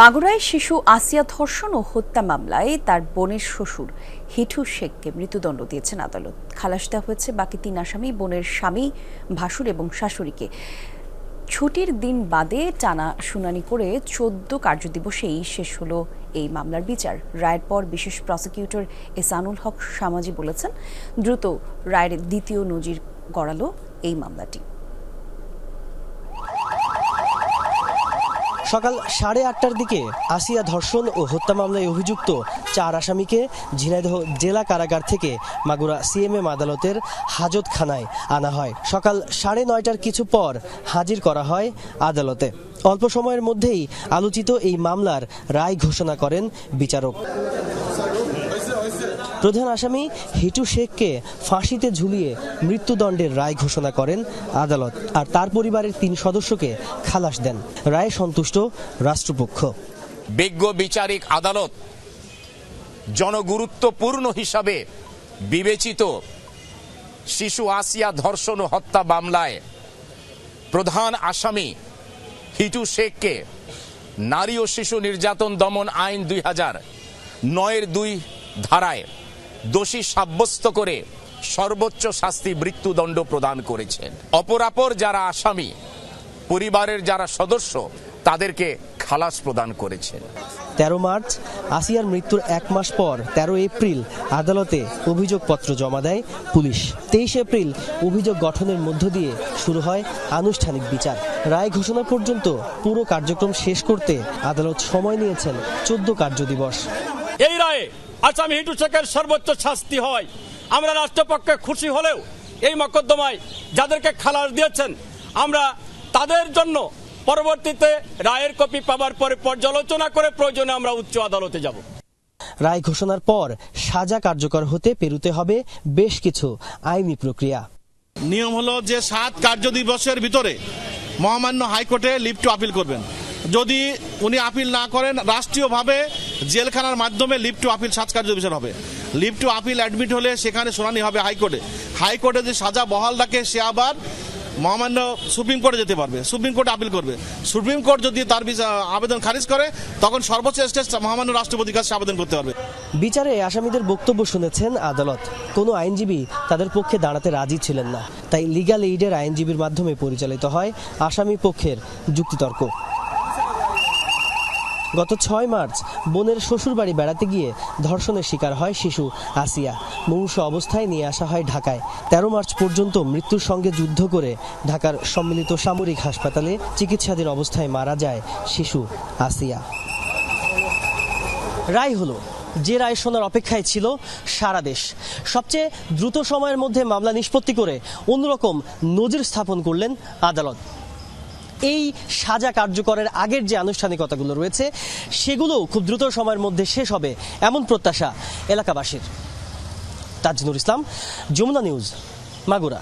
মাগুরায় শিশু আসিয়া ধর্ষণ ও হত্যা মামলায় তার বোনের শ্বশুর হিঠু শেখকে মৃত্যুদণ্ড দিয়েছেন আদালত। খালাস দেওয়া হয়েছে বাকি তিন আসামি, বোনের স্বামী, ভাসুর এবং শাশুড়িকে। ছুটির দিন বাদে টানা শুনানি করে চোদ্দ কার্যদিবসেই শেষ হলো এই মামলার বিচার। রায়ের পর বিশেষ প্রসিকিউটর এসানুল হক সামাজি বলেছেন, দ্রুত রায়ের দ্বিতীয় নজির গড়ালো এই মামলাটি। সকাল সাড়ে আটটার দিকে আসিয়া ধর্ষণ ও হত্যা মামলায় অভিযুক্ত চার আসামিকে ঝিনাইদহ জেলা কারাগার থেকে মাগুরা সিএমএম আদালতের হাজতখানায় আনা হয়। সকাল সাড়ে নয়টার কিছু পর হাজির করা হয় আদালতে। অল্প সময়ের মধ্যেই আলোচিত এই মামলার রায় ঘোষণা করেন বিচারক। প্রধান আসামি হিটু শেখকে ফাঁসিতে ঝুলিয়ে মৃত্যুদণ্ডের রায় ঘোষণা করেন আদালত, আর তার পরিবারের তিন সদস্যকে খালাস দেন। রায়ে সন্তুষ্ট রাষ্ট্রপক্ষ। বিজ্ঞ বিচারিক আদালত জনগুরুত্বপূর্ণ হিসাবে বিবেচিত শিশু আসিয়া ধর্ষণ ও হত্যা মামলায় প্রধান আসামি হিটু শেখকে নারী ও শিশু নির্যাতন দমন আইন দুই হাজার নয়ের দুই ধারায় দোষী সাব্যস্ত করে সর্বোচ্চ শাস্তি মৃত্যুদণ্ড প্রদান করেছেন। অপরাপর যারা আসামি পরিবারের যারা সদস্য তাদেরকে খালাস প্রদান করেছেন। তেরো মার্চ আসিয়ার মৃত্যুর এক মাস পর তেরো এপ্রিল আদালতে অভিযোগপত্র জমা দেয় পুলিশ। তেইশ এপ্রিল অভিযোগ গঠনের মধ্য দিয়ে শুরু হয় আনুষ্ঠানিক বিচার। রায় ঘোষণা পর্যন্ত পুরো কার্যক্রম শেষ করতে আদালত সময় নিয়েছেন চোদ্দ কার্যদিবস। এই রায়ে আসামি হিটু শেখের সর্বোচ্চ শাস্তি হয়। আমরা রাষ্ট্রপক্ষে খুশি হলেও এই মকদ্দমায় যাদেরকে খালাস দিয়েছেন আমরা তাদের জন্য পরবর্তীতে রায়ের কপি পাওয়ার পরে পর্যালোচনা করে প্রয়োজনে আমরা উচ্চ আদালতে যাব। রায় ঘোষণার পর সাজা কার্যকর হতে পেরুতে হবে বেশ কিছু আইনি প্রক্রিয়া। নিয়ম হলো যে সাত কার্য দিবসের ভিতরে মহামান্য হাইকোর্টে লিভ টু আপিল করবেন। যদি উনি আপিল না করেন রাষ্ট্রীয়ভাবে জেলখানার মাধ্যমে লিভ টু আপিল সাত কার্য দিবসের হবে। লিভ টু আপিল অ্যাডমিট হলে সেখানে শুনানি হবে হাইকোর্টে। হাইকোর্টে যে সাজা বহাল রাখে, সে আবার মহামান্য সুপ্রিম কোর্টে যেতে পারবে। সুপ্রিম কোর্টে আপিল করবে। সুপ্রিম কোর্ট যদি তার আবেদন খারিজ করে, তখন সর্বোচ্চ স্টেজ মহামান্য রাষ্ট্রপতির কাছে আবেদন করতে পারবে। বিচারে আসামিদের বক্তব্য শুনেছেন আদালত। কোনো আইনজীবী তাদের পক্ষে দাঁড়াতে রাজি ছিলেন না। তাই লিগ্যাল এইডের আইনজীবীর মাধ্যমে পরিচালিত হয় আসামি পক্ষের যুক্তিতর্ক। গত ছয় মার্চ বোনের শ্বশুরবাড়ি বেড়াতে গিয়ে ধর্ষণের শিকার হয় শিশু আসিয়া। মুমূর্ষ অবস্থায় নিয়ে আসা হয় ঢাকায়। তেরো মার্চ পর্যন্ত মৃত্যুর সঙ্গে যুদ্ধ করে ঢাকার সম্মিলিত সামরিক হাসপাতালে চিকিৎসাধীন অবস্থায় মারা যায় শিশু আসিয়া। রায় হলো, যে রায় শোনার অপেক্ষায় ছিল সারা দেশ। সবচেয়ে দ্রুত সময়ের মধ্যে মামলা নিষ্পত্তি করে অন্যরকম নজির স্থাপন করলেন আদালত। এই সাজা কার্যকরের আগের যে আনুষ্ঠানিকতাগুলো রয়েছে সেগুলো খুব দ্রুত সময়ের মধ্যে শেষ হবে এমন প্রত্যাশা এলাকাবাসীর। তাজনুর ইসলাম, যমুনা নিউজ, মাগুরা।